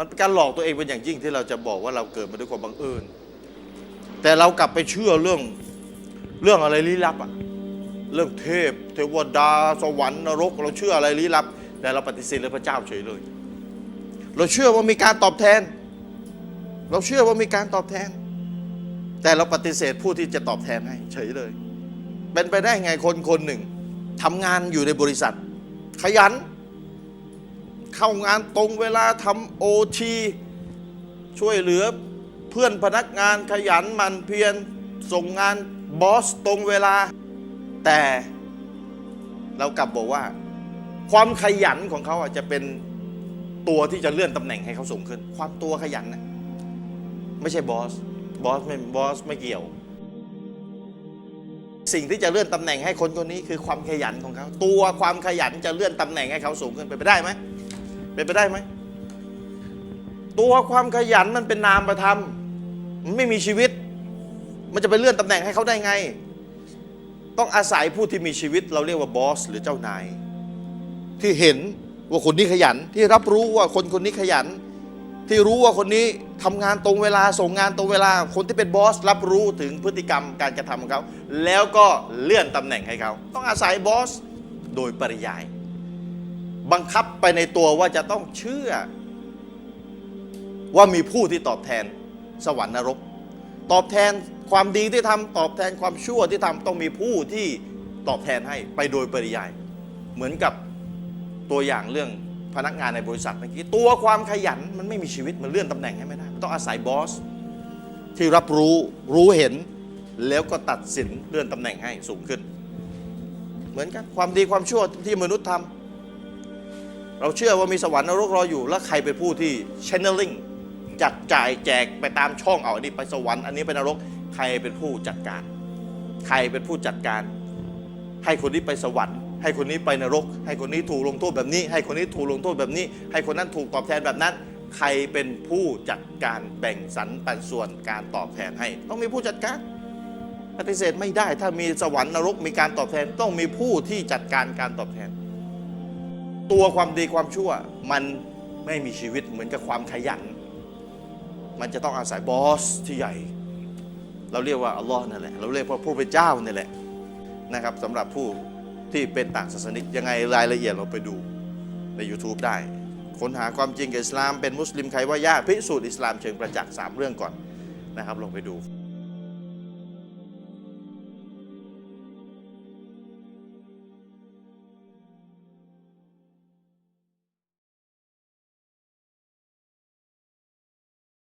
มันเป็นการหลอกตัวเองเป็นอย่างยิ่งที่เราจะบอกว่าเราเกิดมาด้วยความบังเอิญ แต่เรากลับไปเชื่อเรื่องเรื่องอะไรลี้ลับอะเรื่องเทพ เทวดา สวรรค์นรก เราเชื่ออะไรลี้ลับ แต่เราปฏิเสธเรื่องพระเจ้าเฉยเลย เราเชื่อว่ามีการตอบแทน เราเชื่อว่ามีการตอบแทน แต่เราปฏิเสธผู้ที่จะตอบแทนให้เฉยเลย เป็นไปได้ไงคนคนหนึ่งทำงานอยู่ในบริษัท ขยัน เข้างานตรงเวลาทำโอทีช่วยเหลือเพื่อนพนักงานขยันหมันเพียรส่งงานบอสตรงเวลา แต่เรากลับบอกว่า ความขยันของเขาอาจจะเป็นตัวที่จะเลื่อนตำแหน่งให้เขาสูงขึ้น ความตัวขยันนะไม่ใช่บอสบอสไม่บอสไม่เกี่ยว สิ่งที่จะเลื่อนตำแหน่งให้คนคนนี้คือความขยันของเขา ตัวความขยันจะเลื่อนตำแหน่งให้เขาสูงขึ้นเป็นไปได้ไหม เป็นไปได้ไหม ตัวความขยันมันเป็นนามประธรรมมันไม่มีชีวิต มันจะไปเลื่อนตำแหน่งให้เขาได้ไง ต้องอาศัยผู้ที่มีชีวิต เราเรียกว่าบอส หรือเจ้านาย ที่เห็นว่าคนนี้ขยัน ที่รับรู้ว่าคนคนนี้ขยัน ที่รู้ว่าคนนี้ทำงานตรงเวลาส่งงานตรงเวลา คนที่เป็นบอส รับรู้ถึงพฤติกรรมการกระทำของเขาแล้วก็เลื่อนตำแหน่งให้เขา ต้องอาศัยบอส โดยปริยาย บังคับไปในตัวว่าจะต้องเชื่อ ว่ามีผู้ที่ตอบแทนสวรรค์นรก ตอบแทนความดีที่ทำตอบแทนความชั่วที่ทำต้องมีผู้ที่ตอบแทนให้ไปโดยปริยาย เหมือนกับตัวอย่างเรื่องพนักงานในบริษัทเมื่อกี้ตัวความขยันมันไม่มีชีวิตมันเลื่อนตำแหน่งให้ไม่ได้ต้องอาศัยบอสที่รับรู้รู้เห็น แล้วก็ตัดสินเลื่อนตำแหน่งให้สูงขึ้น เหมือนกันความดีความชั่วที่มนุษย์ทำ เราเชื่อว่ามีสวรรค์นรกรออยู่ แล้วใครเป็นผู้ที่ channeling จัดจ่ายแจกไปตามช่องเอาอันนี้ไปสวรรค์อันนี้ไปนรกใครเป็นผู้จัดการ ใครเป็นผู้จัดการ ให้คนนี้ไปสวรรค์ให้คนนี้ไปนรก ให้คนนี้ถูกลงโทษแบบนี้ ให้คนนี้ถูกลงโทษแบบนี้ ให้คนนั้นถูกตอบแทนแบบนั้น ใครเป็นผู้จัดการแบ่งสรรปันส่วนการตอบแทนให้ ต้องมีผู้จัดการปฏิเสธไม่ได้ ถ้ามีสวรรค์นรกมีการตอบแทน ต้องมีผู้ที่จัดการการตอบแทน ตัวความดีความชั่ว มันไม่มีชีวิตเหมือนกับความขยัน มันจะต้องอาศัยบอสที่ใหญ่ เราเรียกว่าอัลลอฮ์นั่นแหละ เราเรียกว่าผู้เป็นเจ้านี่แหละนะครับสำหรับผู้ที่เป็นต่างศาสนิกยังไงรายละเอียดเราไปดูใน YouTube ได้ ค้นหาความจริงกับอิสลามเป็นมุสลิมใครว่ายากพิสูจน์อิสลามเชิงประจักษ์สามเรื่องก่อนนะครับลองไปดู